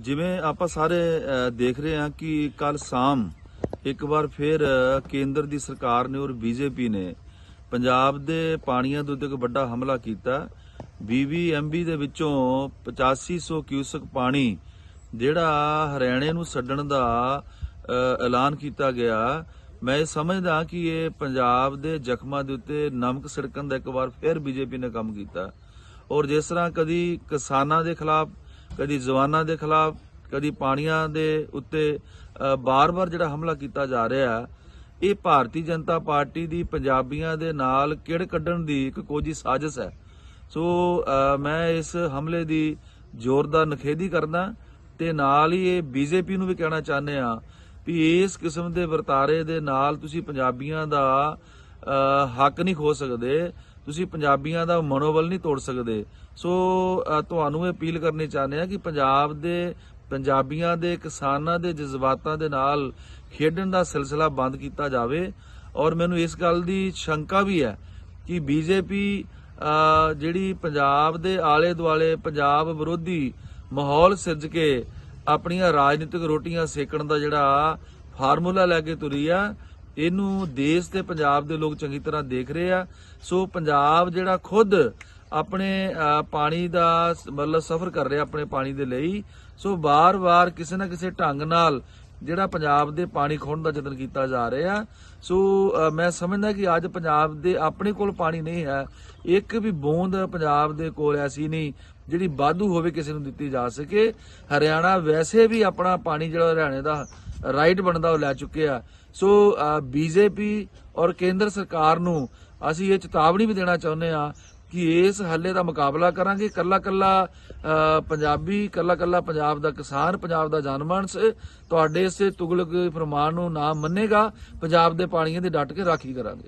ਜਿਵੇਂ ਆਪਾਂ ਸਾਰੇ ਦੇਖ ਰਹੇ ਹਾਂ ਕਿ ਕੱਲ ਸ਼ਾਮ ਇੱਕ ਵਾਰ ਫਿਰ ਕੇਂਦਰ ਦੀ ਸਰਕਾਰ ਨੇ ਔਰ ਬੀਜੇਪੀ ਨੇ ਪੰਜਾਬ ਦੇ ਪਾਣੀਆਂ ਦੇ ਉੱਤੇ ਇੱਕ ਵੱਡਾ ਹਮਲਾ ਕੀਤਾ। 20 ਐਮਬੀ ਦੇ ਵਿੱਚੋਂ 8500 ਕਿਊਸਕ ਪਾਣੀ ਜਿਹੜਾ ਹਰਿਆਣੇ ਨੂੰ ਛੱਡਣ ਦਾ ਐਲਾਨ ਕੀਤਾ ਗਿਆ। ਮੈਂ ਇਹ ਸਮਝਦਾ ਕਿ ਇਹ ਪੰਜਾਬ ਦੇ ਜ਼ਖਮਾਂ ਦੇ ਉੱਤੇ ਨਮਕ ਛਿੜਕਣ ਦਾ ਇੱਕ ਵਾਰ ਫਿਰ ਬੀਜੇਪੀ ਨੇ ਕੰਮ ਕੀਤਾ। ਔਰ ਜਿਸ ਤਰ੍ਹਾਂ ਕਦੀ ਕਿਸਾਨਾਂ ਦੇ ਖਿਲਾਫ ਕਦੀ ਜਵਾਨਾਂ ਦੇ ਖਿਲਾਫ ਕਦੀ ਪਾਣੀਆਂ ਦੇ ਉੱਤੇ ਅ, ਬਾਰ-ਬਾਰ ਜਿਹੜਾ ਹਮਲਾ ਕੀਤਾ ਜਾ ਰਿਹਾ ਇਹ ਭਾਰਤੀ ਜਨਤਾ ਪਾਰਟੀ ਦੀ ਪੰਜਾਬੀਆਂ ਦੇ ਨਾਲ ਕਿੜ ਕੱਢਣ ਦੀ ਇੱਕ ਕੋਝੀ ਸਾਜ਼ਿਸ਼ ਹੈ। ਸੋ ਮੈਂ ਇਸ ਹਮਲੇ ਦੀ ਜ਼ੋਰਦਾਰ ਨਖੇਦੀ ਕਰਦਾ ਤੇ ਨਾਲ ਹੀ ਇਹ ਬੀਜੇਪੀ ਨੂੰ ਵੀ ਕਹਿਣਾ ਚਾਹੁੰਦੇ ਆ ਵੀ ਇਸ ਕਿਸਮ ਦੇ ਵਰਤਾਰੇ ਦੇ ਨਾਲ ਤੁਸੀਂ ਪੰਜਾਬੀਆਂ ਦਾ ਹੱਕ ਨਹੀਂ ਖੋ ਸਕਦੇ। ਤੁਸੀਂ ਪੰਜਾਬੀਆਂ ਦਾ ਮਨੋਬਲ ਨਹੀਂ ਤੋੜ ਸਕਦੇ। ਸੋ ਤੁਹਾਨੂੰ ਇਹ ਅਪੀਲ ਕਰਨੀ ਚਾਹੁੰਦੇ ਆ ਕਿ ਪੰਜਾਬ ਦੇ, ਪੰਜਾਬੀਆਂ ਦੇ, ਕਿਸਾਨਾਂ ਦੇ, ਜਜ਼ਬਾਤਾਂ ਦੇ ਨਾਲ ਖੇਡਣ ਦਾ ਸਿਲਸਿਲਾ ਬੰਦ ਕੀਤਾ ਜਾਵੇ। ਔਰ ਮੈਨੂੰ ਇਸ ਗੱਲ ਦੀ ਸ਼ੰਕਾ ਵੀ ਹੈ ਕਿ ਬੀਜੇਪੀ ਜਿਹੜੀ ਪੰਜਾਬ ਦੇ ਆਲੇ ਦੁਆਲੇ ਪੰਜਾਬ ਵਿਰੋਧੀ ਮਾਹੌਲ ਸਿਰਜ ਕੇ ਆਪਣੀਆਂ ਰਾਜਨੀਤਿਕ ਰੋਟੀਆਂ ਸੇਕਣ ਦਾ ਜਿਹੜਾ ਫਾਰਮੂਲਾ ਲੈ ਕੇ ਤੁਰੀ ਆ ਇਹਨੂੰ ਦੇਸ਼ ਤੇ ਪੰਜਾਬ ਦੇ ਲੋਕ ਚੰਗੀ ਤਰ੍ਹਾਂ ਦੇਖ ਰਹੇ ਆ। ਸੋ ਪੰਜਾਬ ਜਿਹੜਾ ਖੁਦ ਆਪਣੇ ਪਾਣੀ ਦਾ ਮਤਲਬ ਸਫ਼ਰ ਕਰ ਰਿਹਾ ਆਪਣੇ ਪਾਣੀ ਦੇ ਲਈ, ਸੋ ਬਾਰ-ਬਾਰ ਕਿਸੇ ਨਾ ਕਿਸੇ ਢੰਗ ਨਾਲ ਜਿਹੜਾ ਪੰਜਾਬ ਦੇ ਪਾਣੀ ਖੋਣ ਦਾ ਯਤਨ ਕੀਤਾ ਜਾ ਰਿਹਾ। ਸੋ ਮੈਂ ਸਮਝਦਾ ਕਿ ਅੱਜ ਪੰਜਾਬ ਦੇ ਆਪਣੇ ਕੋਲ ਪਾਣੀ ਨਹੀਂ ਹੈ। ਇੱਕ ਵੀ ਬੂੰਦ ਪੰਜਾਬ ਦੇ ਕੋਲ ਐਸੀ ਨਹੀਂ। ਜਿਹੜੀ ਵਾਧੂ ਹੋਵੇ ਕਿਸੇ ਨੂੰ ਦਿੱਤੀ ਜਾ ਸਕੇ। ਹਰਿਆਣਾ ਵੈਸੇ ਵੀ ਆਪਣਾ ਪਾਣੀ ਜਿਹੜਾ ਹਰਿਆਣੇ ਦਾ ਰਾਈਟ ਬਣਦਾ, ਉਹ ਲੈ ਚੁੱਕੇ ਆ। ਸੋ ਬੀਜੇਪੀ ਔਰ ਕੇਂਦਰ ਸਰਕਾਰ ਨੂੰ ਅਸੀਂ ਇਹ ਚੇਤਾਵਨੀ ਵੀ ਦੇਣਾ ਚਾਹੁੰਦੇ ਆ ਕਿ ਇਸ ਹੱਲੇ ਦਾ ਮੁਕਾਬਲਾ ਕਰਾਂਗੇ। ਕੱਲਾ ਕੱਲਾ ਪੰਜਾਬੀ ਕੱਲਾ ਕੱਲਾ ਪੰਜਾਬ ਦਾ ਕਿਸਾਨ, ਪੰਜਾਬ ਦਾ ਜਨਮਾਨਸ, ਤੁਹਾਡੇ ਇਸੇ ਤੁਗਲਕ ਫਰਮਾਨ ਨੂੰ ਨਾ ਮੰਨੇਗਾ। ਪੰਜਾਬ ਦੇ ਪਾਣੀਆਂ ਦੀ ਡਟ ਕੇ ਰਾਖੀ ਕਰਾਂਗੇ।